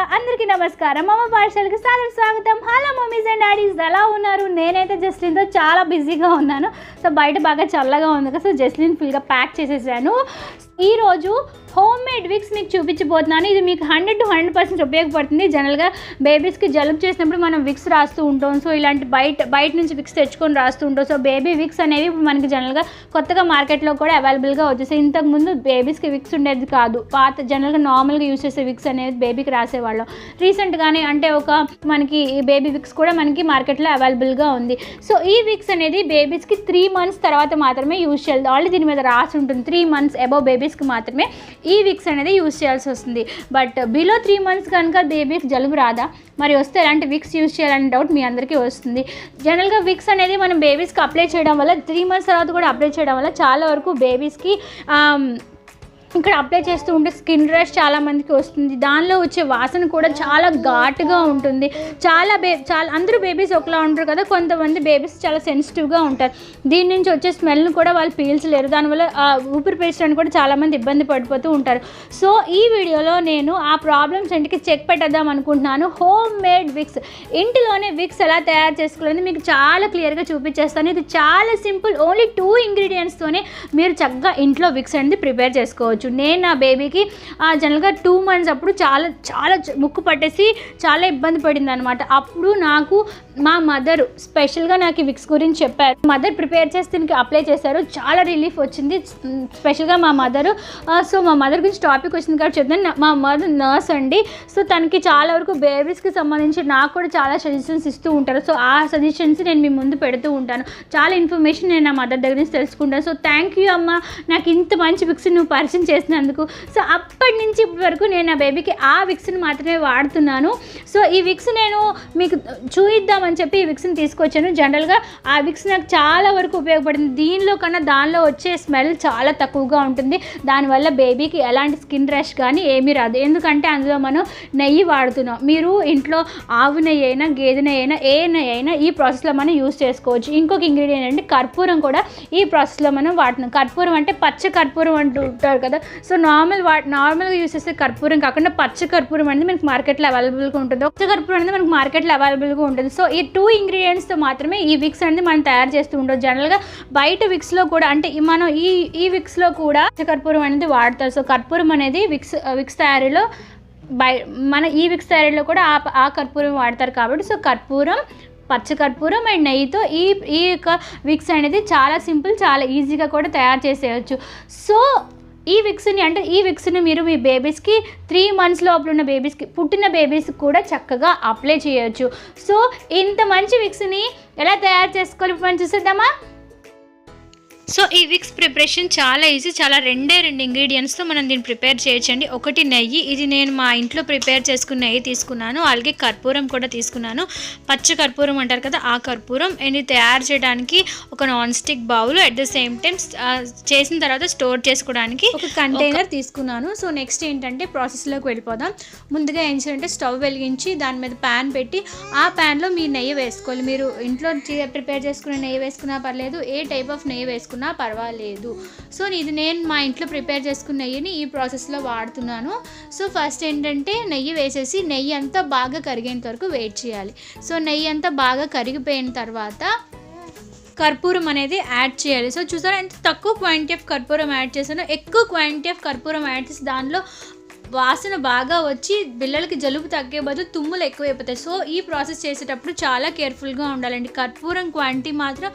అందరికీ నమస్కారం. అమ్మ పాఠశాలకు సాదర స్వాగతం. హలో మమ్మీస్ అండ్ డాడీస్ ఎలా ఉన్నారు? నేనైతే జస్లిన్తో చాలా బిజీగా ఉన్నాను. సో బయట బాగా చల్లగా ఉంది కదా. సో జస్లిన్ ఫుల్గా ప్యాక్ చేసేసాను. ఈరోజు హోమ్ మేడ్ విక్స్ మీకు చూపించబోతున్నాను. ఇది మీకు హండ్రెడ్ టు హండ్రెడ్ పర్సెంట్ ఉపయోగపడుతుంది. జనరల్గా బేబీస్కి జలుబు చేసినప్పుడు మనం విక్స్ రాస్తూ ఉంటాం. సో ఇలాంటి బయట బయట నుంచి విక్స్ తెచ్చుకొని రాస్తూ ఉంటాం. సో బేబీ విక్స్ అనేవి ఇప్పుడు మనకి జనరల్గా కొత్తగా మార్కెట్లో కూడా అవైలబుల్గా వచ్చేసాయి. ఇంతకుముందు బేబీస్కి విక్స్ ఉండేది కాదు. పాత జనరల్గా నార్మల్గా యూస్ చేసే విక్స్ అనేది బేబీకి రాసేవాళ్ళం. రీసెంట్గానే అంటే ఒక మనకి బేబీ విక్స్ కూడా మనకి మార్కెట్లో అవైలబుల్గా ఉంది. సో ఈ విక్స్ అనేది బేబీస్కి త్రీ మంత్స్ తర్వాత మాత్రమే యూస్ చేయాలి. ఆల్రెడీ దీని మీద రాసి ఉంటుంది. త్రీ మంత్స్ అబౌవ్ బేబీస్కి మాత్రమే ఈ విక్స్ అనేది యూస్ చేయాల్సి వస్తుంది. బట్ బిలో త్రీ మంత్స్ కనుక బేబీకి జలుబు రాదా? మరి వస్తే ఎలాంటి విక్స్ యూస్ చేయాలనే డౌట్ మీ అందరికీ వస్తుంది. జనరల్గా విక్స్ అనేది మనం బేబీస్కి అప్లై చేయడం వల్ల త్రీ మంత్స్ తర్వాత కూడా అప్లై చేయడం వల్ల చాలా వరకు బేబీస్కి ఇక్కడ అప్లై చేస్తూ ఉంటే స్కిన్ ర్యాష్ చాలామందికి వస్తుంది. దానిలో వచ్చే వాసన కూడా చాలా ఘాటుగా ఉంటుంది. చాలా బే చాలా అందరూ బేబీస్ ఒకలా ఉంటారు కదా. కొంతమంది బేబీస్ చాలా సెన్సిటివ్గా ఉంటారు. దీని నుంచి వచ్చే స్మెల్ని కూడా వాళ్ళు పీల్చలేరు. దానివల్ల ఊపిరి పీల్చడానికి కూడా చాలామంది ఇబ్బంది పడిపోతూ ఉంటారు. సో ఈ వీడియోలో నేను ఆ ప్రాబ్లమ్స్ ఇంటికి చెక్ పెట్టేద్దాం అనుకుంటున్నాను. హోమ్ మేడ్ విక్స్ ఇంటిలోనే విక్స్ ఎలా తయారు చేసుకోవాలని మీకు చాలా క్లియర్గా చూపించేస్తాను. ఇది చాలా సింపుల్ ఓన్లీ టూ ఇంగ్రీడియంట్స్తోనే మీరు చక్కగా ఇంట్లో విక్స్ అనేది ప్రిపేర్ చేసుకోవచ్చు. నేను నా బేబీకి జనరల్గా టూ మంత్స్ అప్పుడు చాలా చాలా ముక్కు పట్టేసి చాలా ఇబ్బంది పడింది అనమాట అప్పుడు నాకు మా మదర్ స్పెషల్గా నాకు ఈ విక్స్ గురించి చెప్పారు. మదర్ ప్రిపేర్ చేసి దీనికి అప్లై చేశారు. చాలా రిలీఫ్ వచ్చింది. స్పెషల్గా మా మదర్ సో మా మదర్ గురించి టాపిక్ వచ్చింది కాబట్టి చెప్తాను మా మదర్ నర్స్ అండి. సో తనకి చాలా వరకు బేబీస్కి సంబంధించి నాకు కూడా చాలా సజెషన్స్ ఇస్తూ ఉంటారు. సో ఆ సజెషన్స్ నేను మీ ముందు పెడుతూ ఉంటాను. చాలా ఇన్ఫర్మేషన్ నేను నా మదర్ దగ్గర నుంచి తెలుసుకుంటాను. సో థ్యాంక్ యూ అమ్మ. నాకు ఇంత మంచి విక్స్ నువ్వు పరిచయం చేసినందుకు. సో అప్పటి నుంచి ఇప్పటి వరకు నేను నా బేబీకి ఆ విక్స్ని మాత్రమే వాడుతున్నాను. సో ఈ విక్స్ నేను మీకు చూయిద్దామని చెప్పి ఈ విక్స్ని తీసుకొచ్చాను. జనరల్గా ఆ విక్స్ నాకు చాలా వరకు ఉపయోగపడింది. దీనిలో కన్నా దానిలో వచ్చే స్మెల్ చాలా తక్కువగా ఉంటుంది. దానివల్ల బేబీకి ఎలాంటి స్కిన్ ర్యాష్ కానీ ఏమీ రాదు. ఎందుకంటే అందులో మనం నెయ్యి వాడుతున్నాం. మీరు ఇంట్లో ఆవు నెయ్యి అయినా గేదె నెయ్యి అయినా ఏ నెయ్యి అయినా ఈ ప్రాసెస్లో మనం యూస్ చేసుకోవచ్చు. ఇంకొక ఇంగ్రీడియంట్ అంటే కర్పూరం కూడా ఈ ప్రాసెస్లో మనం వాడుతున్నాం. కర్పూరం అంటే పచ్చ కర్పూరం అంటూ ఉంటారు కదా సో నార్మల్ వా నార్మల్గా యూస్ చేసే కర్పూరం కాకుండా పచ్చ కర్పూరం అనేది మనకి మార్కెట్లో అవైలబుల్గా ఉంటుంది. పచ్చ కర్పూరం అనేది మనకి మార్కెట్లో అవైలబుల్గా ఉంటుంది. సో ఈ టూ ఇంగ్రీడియంట్స్తో మాత్రమే ఈ విక్స్ అనేది మనం తయారు చేస్తూ ఉంటాం జనరల్గా బయట విక్స్లో కూడా అంటే మనం ఈ ఈ విక్స్లో కూడా పచ్చ కర్పూరం అనేది వాడతారు. సో కర్పూరం అనేది విక్స్ విక్స్ తయారీలో బై మన ఈ విక్స్ తయారీలో కూడా ఆ ఆ కర్పూరం వాడతారు కాబట్టి సో కర్పూరం పచ్చకర్పూరం అండ్ నెయ్యితో ఈ ఈ యొక్క విక్స్ అనేది చాలా సింపుల్ చాలా ఈజీగా కూడా తయారు చేసేయచ్చు. సో ఈ విక్స్ని అంటే ఈ విక్స్ని మీరు మీ బేబీస్కి త్రీ మంత్స్ లోపల ఉన్న బేబీస్కి పుట్టిన బేబీస్కి కూడా చక్కగా అప్లై చేయొచ్చు. సో ఇంత మంచి విక్స్ని ఎలా తయారు చేసుకోవాలి మనం చూసేద్దామా? సో ఈ విక్స్ ప్రిపరేషన్ చాలా ఈజీ చాలా రెండే రెండు ఇంగ్రీడియంట్స్తో మనం దీన్ని ప్రిపేర్ చేయొచ్చండి. ఒకటి నెయ్యి ఇది నేను మా ఇంట్లో ప్రిపేర్ చేసుకున్న నెయ్యి తీసుకున్నాను. అలాగే కర్పూరం కూడా తీసుకున్నాను. పచ్చ కర్పూరం అంటారు కదా ఆ కర్పూరం ఇది తయారు చేయడానికి ఒక non stick bowl at the same time చేసిన తర్వాత స్టోర్ చేసుకోవడానికి ఒక కంటైనర్ తీసుకున్నాను. సో నెక్స్ట్ ఏంటంటే ప్రాసెస్లోకి వెళ్ళిపోదాం. ముందుగా ఏం చేయాలంటే స్టవ్ వెలిగించి దాని మీద ప్యాన్ పెట్టి ఆ ప్యాన్లో మీరు నెయ్యి వేసుకోవాలి. మీరు ఇంట్లో ప్రిపేర్ చేసుకునే నెయ్యి వేసుకున్నా పర్లేదు ఏ టైప్ ఆఫ్ నెయ్యి వేసుకున్నా పర్వాలేదు. సో ఇది నేను మా ఇంట్లో ప్రిపేర్ చేసుకున్న నెయ్యిని ఈ ప్రాసెస్లో వాడుతున్నాను. సో ఫస్ట్ ఏంటంటే నెయ్యి వేసేసి నెయ్యి అంతా బాగా కరిగేంత వరకు వెయిట్ చేయాలి. సో నెయ్యి అంతా బాగా కరిగిపోయిన తర్వాత కర్పూరం అనేది యాడ్ చేయాలి. సో చూసారా ఎంత తక్కువ క్వాంటిటీ ఆఫ్ కర్పూరం యాడ్ చేశానో ఎక్కువ క్వాంటిటీ ఆఫ్ కర్పూరం యాడ్ చేసి దానిలో వాసన బాగా వచ్చి పిల్లలకి జలుబు తగ్గే బదులు తుమ్ములు ఎక్కువైపోతాయి. సో ఈ ప్రాసెస్ చేసేటప్పుడు చాలా కేర్ఫుల్గా ఉండాలండి. కర్పూరం క్వాంటిటీ మాత్రం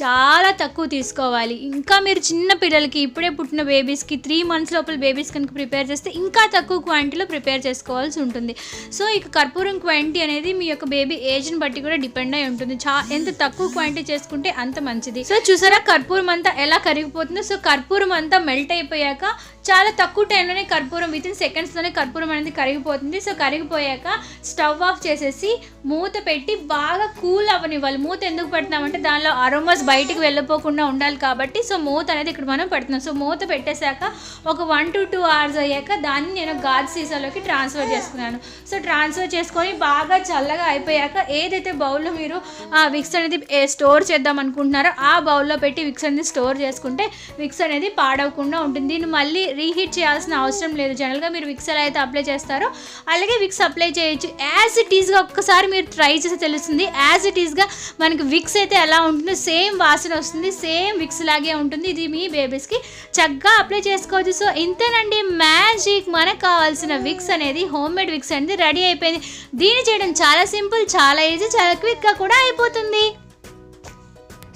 చాలా తక్కువ తీసుకోవాలి. ఇంకా మీరు చిన్న పిల్లలకి ఇప్పుడే పుట్టిన బేబీస్కి త్రీ మంత్స్ లోపల బేబీస్ కనుక ప్రిపేర్ చేస్తే ఇంకా తక్కువ క్వాంటిటీలో ప్రిపేర్ చేసుకోవాల్సి ఉంటుంది. సో ఇక కర్పూరం క్వాంటిటీ అనేది మీ యొక్క బేబీ ఏజ్ని బట్టి కూడా డిపెండ్ అయి ఉంటుంది. చా ఎంత తక్కువ క్వాంటిటీ చేసుకుంటే అంత మంచిది. సో చూసారా కర్పూరం అంతా ఎలా కరిగిపోతుందో? సో కర్పూరం అంతా మెల్ట్ అయిపోయాక చాలా తక్కువ టైంలోనే కర్పూరం విత్ ఇన్ సెకండ్స్లోనే కర్పూరం అనేది కరిగిపోతుంది. సో కరిగిపోయాక స్టవ్ ఆఫ్ చేసేసి మూత పెట్టి బాగా కూల్ అవ్వనివ్వాలి. మూత ఎందుకు పెడతామంటే దానిలో అరోమాస్ బయటికి వెళ్ళిపోకుండా ఉండాలి కాబట్టి సో మూత అనేది ఇక్కడ మనం పెడుతున్నాం. సో మూత పెట్టేశాక ఒక వన్ టు టూ అవర్స్ అయ్యాక దాన్ని నేను గాజు సీసాలోకి ట్రాన్స్ఫర్ చేసుకున్నాను. సో ట్రాన్స్ఫర్ చేసుకొని బాగా చల్లగా అయిపోయాక ఏదైతే బౌల్లో మీరు ఆ విక్స్ అనేది స్టోర్ చేద్దాం అనుకుంటున్నారో ఆ బౌల్లో పెట్టి విక్స్ అనేది స్టోర్ చేసుకుంటే విక్స్ అనేది పాడవకుండా ఉంటుంది. దీన్ని మళ్ళీ రీహీట్ చేయాల్సిన అవసరం లేదు. జనరల్గా మీరు విక్స్ ఎలా అయితే అప్లై చేస్తారో అలాగే విక్స్ అప్లై చేయొచ్చు. యాజ్ ఇట్ ఈస్గా ఒక్కసారి మీరు ట్రై చేసి తెలుస్తుంది. యాజ్ ఇట్ ఈస్గా మనకి విక్స్ అయితే ఎలా ఉంటుందో సేమ్ వాసన వస్తుంది సేమ్ విక్స్ లాగే ఉంటుంది. ఇది మీ బేబీస్కి చక్కగా అప్లై చేసుకోవచ్చు. సో ఇంతేనండి మ్యాజిక్ మనకు కావాల్సిన విక్స్ అనేది హోమ్ మేడ్ విక్స్ అనేది రెడీ అయిపోయింది. దీన్ని చేయడం చాలా సింపుల్ చాలా ఈజీ చాలా క్విక్గా కూడా అయిపోతుంది.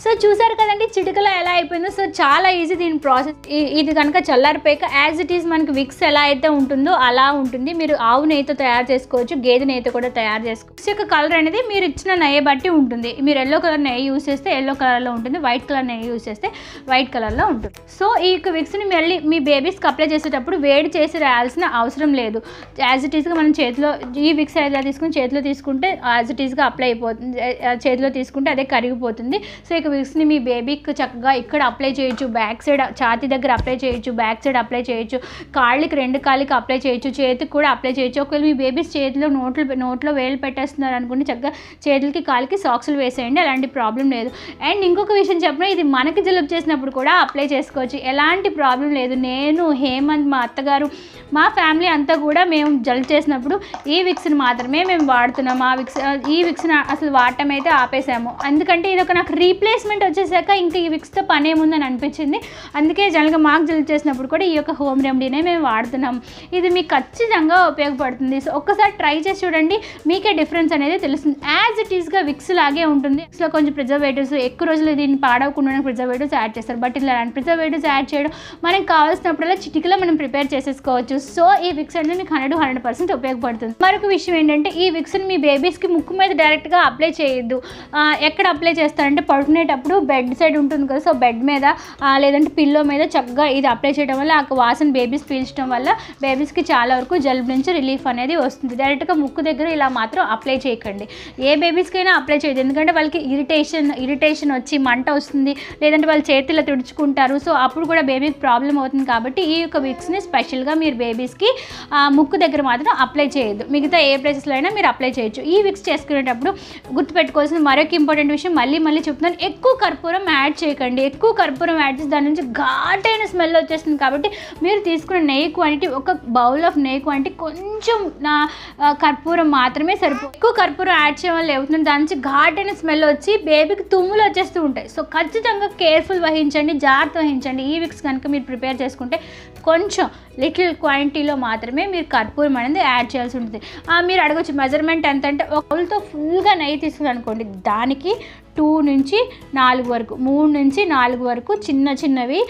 సో చూసారు కదండి చిటికలో ఎలా అయిపోయిందో. సో చాలా ఈజీ దీని ప్రాసెస్ ఇది కనుక చల్లారిపోయాక యాజ్ ఇట్ ఈస్ మనకి విక్స్ ఎలా అయితే ఉంటుందో అలా ఉంటుంది. మీరు ఆవు నెయ్యితో తయారు చేసుకోవచ్చు గేదె నెయ్యితో కూడా తయారు చేసుకోవచ్చు యొక్క కలర్ అనేది మీరు ఇచ్చిన నెయ్యి బట్టి ఉంటుంది. మీరు ఎల్లో కలర్ నెయ్యి యూస్ చేస్తే ఎల్లో కలర్లో ఉంటుంది. వైట్ కలర్ నెయ్యి యూస్ చేస్తే వైట్ కలర్లో ఉంటుంది. సో ఈ యొక్క విక్స్ని మళ్ళీ మీ బేబీస్కి అప్లై చేసేటప్పుడు వేడి చేసి రాయాల్సిన అవసరం లేదు. యాజ్ ఇట్ ఈస్గా మనం చేతిలో ఈ విక్స్ ఎలా తీసుకుని చేతిలో తీసుకుంటే యాజ్ ఇట్ ఈస్గా అప్లై అయిపోతుంది. చేతిలో తీసుకుంటే అదే కరిగిపోతుంది. సో ఇక విక్స్ని మీ బేబీకి చక్కగా ఇక్కడ అప్లై చేయొచ్చు బ్యాక్ సైడ్ ఛాతీ దగ్గర అప్లై చేయొచ్చు బ్యాక్ సైడ్ అప్లై చేయొచ్చు కాళ్ళకి రెండు కాళ్ళకి అప్లై చేయొచ్చు చేతికి కూడా అప్లై చేయొచ్చు. ఒకవేళ మీ బేబీస్ చేతిలో నోట్లు నోట్లో వేలు పెట్టేస్తున్నారు అనుకుంటే చక్కగా చేతులకి కాళ్ళకి సాక్స్లు వేసేయండి అలాంటి ప్రాబ్లం లేదు. అండ్ ఇంకొక విషయం చెప్పిన ఇది మనకి జలుబు చేసినప్పుడు కూడా అప్లై చేసుకోవచ్చు. ఎలాంటి ప్రాబ్లం లేదు. నేను హేమంత్ మా అత్తగారు మా ఫ్యామిలీ అంతా కూడా మేము జలుబు చేసినప్పుడు ఈ విక్స్ని మాత్రమే మేము వాడుతున్నాం. ఆ విక్స్ ఈ విక్స్ని అసలు వాడటం అయితే ఆపేసాము. ఎందుకంటే ఇది ఒక నాకు రీప్లేస్ రీప్లేస్మెంట్ వచ్చేసాక ఇంకా ఈ విక్స్తో పని ఏముందని అనిపించింది. అందుకే జనరల్గా మాకు జల్ చేసినప్పుడు కూడా ఈ యొక్క హోమ్ రెమెడీనే మేము వాడుతున్నాం. ఇది మీకు ఖచ్చితంగా ఉపయోగపడుతుంది. సో ఒక్కసారి ట్రై చేసి చూడండి. మీకే డిఫరెన్స్ అనేది తెలుస్తుంది. యాజ్ ఇట్ ఈస్గా విక్స్ లాగే ఉంటుంది. విక్స్లో కొంచెం ప్రిజర్వేటివ్స్ ఎక్కువ రోజులు దీన్ని పాడవకుండా ప్రిజర్వేటివ్స్ యాడ్ చేస్తారు. బట్ ఇలా ప్రిజర్వేటివ్స్ యాడ్ చేయడం మనకి కావాల్సినప్పుడల్లా చిటికలో మనం ప్రిపేర్ చేసేసుకోవచ్చు. సో ఈ విక్స్ అనేది మీకు హండ్రెడ్ హండ్రెడ్ పర్సెంట్ ఉపయోగపడుతుంది. మరొక విషయం ఏంటంటే ఈ విక్స్ని మీ బేబీస్కి ముక్కు మీద డైరెక్ట్గా అప్లై చేయొద్దు. ఎక్కడ అప్లై చేస్తారంటే పడుకునేటప్పుడు బెడ్ సైడ్ ఉంటుంది కదా సో బెడ్ మీద లేదంటే పిల్లో మీద చక్కగా ఇది అప్లై చేయడం వల్ల ఆ వాసన బేబీస్ పీల్చడం వల్ల బేబీస్కి చాలా వరకు జలుబు నుంచి రిలీఫ్ అనేది వస్తుంది. డైరెక్ట్గా ముక్కు దగ్గర ఇలా మాత్రం అప్లై చేయకండి. ఏ బేబీస్కైనా అప్లై చేయదు ఎందుకంటే వాళ్ళకి ఇరిటేషన్ ఇరిటేషన్ వచ్చి మంట వస్తుంది లేదంటే వాళ్ళు చేతిలో తుడుచుకుంటారు. సో అప్పుడు కూడా బేబీకి ప్రాబ్లం అవుతుంది కాబట్టి ఈ యొక్క విక్స్ని స్పెషల్గా మీరు బేబీస్కి ముక్కు దగ్గర మాత్రం అప్లై చేయదు మిగతా ఏ ప్లేసెస్లో అయినా మీరు అప్లై చేయొచ్చు. ఈ విక్స్ చేసుకునేటప్పుడు గుర్తుపెట్టుకోవాల్సిన మరొక ఇంపార్టెంట్ విషయం. మళ్ళీ మళ్ళీ చెప్తున్నాను ఎక్కువ కర్పూరం యాడ్ చేయకండి. ఎక్కువ కర్పూరం యాడ్ చేసి దాని నుంచి ఘాటైన స్మెల్ వచ్చేస్తుంది కాబట్టి మీరు తీసుకున్న నెయ్యి క్వాంటిటీ ఒక బౌల్ ఆఫ్ నెయ్యి క్వాంటిటీ కొంచెం నా కర్పూరం మాత్రమే సరిపో ఎక్కువ కర్పూరం యాడ్ చేయడం వల్ల ఏమవుతుంది? దాని నుంచి ఘాటైన స్మెల్ వచ్చి బేబీకి తుమ్ములు వచ్చేస్తూ ఉంటాయి. సో ఖచ్చితంగా కేర్ఫుల్ వహించండి జాగ్రత్త వహించండి. ఈ విక్స్ కనుక మీరు ప్రిపేర్ చేసుకుంటే కొంచెం లిటిల్ క్వాంటిటీలో మాత్రమే మీరు కర్పూరం అనేది యాడ్ చేయాల్సి ఉంటుంది. మీరు అడగొచ్చు మెజర్మెంట్ ఎంత అంటే ఒక బౌల్తో ఫుల్గా నెయ్యి తీసుకుని అనుకోండి దానికి టూ నుంచి నాలుగు వరకు మూడు నుంచి నాలుగు వరకు చిన్న చిన్నవి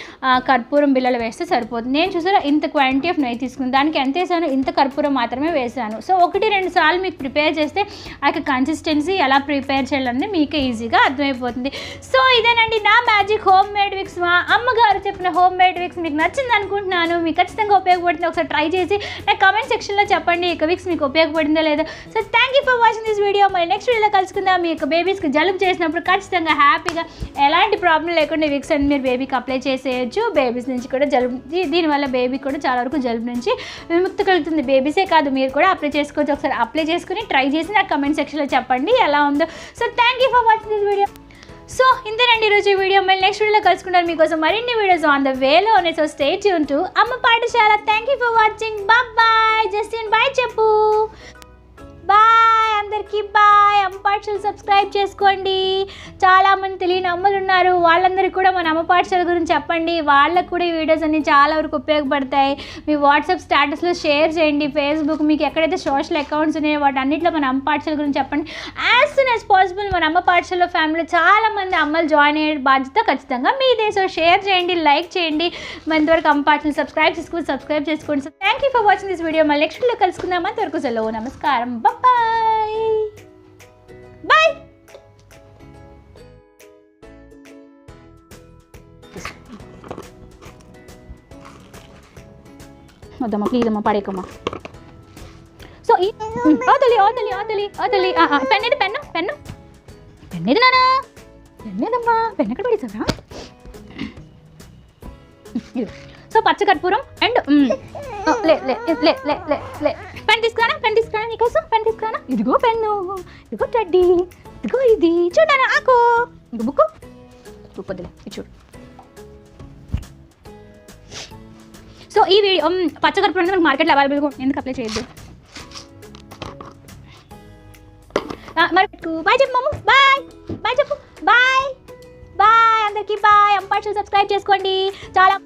కర్పూరం బిళ్ళలు వేస్తే సరిపోతుంది. నేను చూసారా ఇంత క్వాంటిటీ ఆఫ్ నెయ్యి తీసుకుని దానికి ఎంత వేసాను? ఇంత కర్పూరం మాత్రమే వేసాను. సో ఒకటి రెండు సార్లు మీకు ప్రిపేర్ చేస్తే ఆ యొక్క కన్సిస్టెన్సీ ఎలా ప్రిపేర్ చేయాలనేది మీకే ఈజీగా అర్థమైపోతుంది. సో ఇదేనండి నా మ్యాజిక్ హోమ్ మేడ్ విక్స్ మా అమ్మగారు చెప్పిన హోమ్ మేడ్ విక్స్. మీకు నచ్చింది అనుకుంటున్నాను. మీకు ఖచ్చితంగా ఉపయోగపడుతుంది. ఒకసారి ట్రై చేసి నాకు కమెంట్ సెక్షన్లో చెప్పండి. ఈ విక్స్ మీకు ఉపయోగపడిందో లేదో. So thank you for watching this video మరి నెక్స్ట్ వీడియోలో కలుసుకుందాం. మీ యొక్క బేబీస్కి జలుబు చేసినప్పుడు ఖచ్చితంగా హ్యాపీగా ఎలాంటి ప్రాబ్లం లేకుండా విక్స్ అనేది మీరు బేబీకి అప్లై చేసేయచ్చు. బేబీస్ నుంచి కూడా జలుబు దీనివల్ల బేబీ కూడా చాలా వరకు జలుబు నుంచి విముక్తి కలుగుతుంది. బేబీసే కాదు మీరు కూడా అప్లై చేసుకోవచ్చు. ఒకసారి అప్లై చేసుకుని ట్రై చేసి నాకు కమెంట్ సెక్షన్లో చెప్పండి ఎలా ఉందో. So thank you for watching this video so ఇంతేనండి ఈరోజు ఈ వీడియో మళ్ళీ నెక్స్ట్ వీడియోలో కలుసుకుంటాను మీకోసం మరిన్ని వీడియోస్ ఆన్ ద వేలో ఉన్నాయి so stay tune to Amma Pathashala. Thank you for watching bye Justin bye చెప్పు. బాయ్ అందరికీ బాయ్. అమ్మపాఠశాల సబ్స్క్రైబ్ చేసుకోండి. చాలామంది తెలియని అమ్మలు ఉన్నారు. వాళ్ళందరికీ కూడా మన అమ్మ పాఠశాల గురించి చెప్పండి. వాళ్ళకు కూడా ఈ వీడియోస్ అన్ని చాలా వరకు ఉపయోగపడతాయి. మీ వాట్సాప్ స్టేటస్లో షేర్ చేయండి. ఫేస్బుక్ మీకు ఎక్కడైతే సోషల్ అకౌంట్స్ ఉన్నాయో వాటి అన్నింటిలో మన అమ్మ పాఠశాల గురించి చెప్పండి. యాజ్ సూన్ యాజ్ పాసిబుల్ మన అమ్మ పాఠశాలలో ఫ్యామిలీలో చాలా మంది అమ్మలు జాయిన్ అయ్యే బాధ్యత ఖచ్చితంగా మీదే. సో షేర్ చేయండి లైక్ చేయండి. మన ఇంతవరకు అమ్మ పాఠశాల సబ్స్క్రైబ్ చేసుకుని సబ్స్క్రైబ్ చేసుకోండి. So thank you for watching this video మళ్ళీ నెక్స్ట్ వీడియో కలుసుకుందాం. అంతవరకు సెలవు. నమస్కారం. బాయ్ బాయ్ వద్దమ్మా ప్లీజ్ అమ్మా పడేకమ్మా సో ఈ వదలి వదలి వదలి వదలి పెన్ ఇది పెన్ను పెన్ను పెన్ ఇది నానా పెన్ పెన్ ఏదమ్మా పెన్ ఎక్కడ పడేసావా సో పచ్చకర్పూరం అండ్ లే లే లే లే లే లే పెన్ తీసుకురానా? పెన్ తీసుకురానా నీకోసం? పెన్ తీసుకురానా? ఇదిగో పెన్ను ఇదిగో టడ్డీ ఇదిగో ఇది. చూడాలా ఆకో. ఇంక బుక్ వద్దులే ఇది చూడు. సో ఈ వీడియో పచ్చగరపు మనకు మార్కెట్లో అవైలబుల్గా ఉంది. ఎందుకు అప్లై చేయొద్దు? మరి బాయ్ చెప్పు మమ్మ బాయ్ బాయ్ చెప్పు. బాయ్ బాయ్ అందరికీ బాయ్ అంపాక్షలు సబ్స్క్రైబ్ చేసుకోండి. చాలా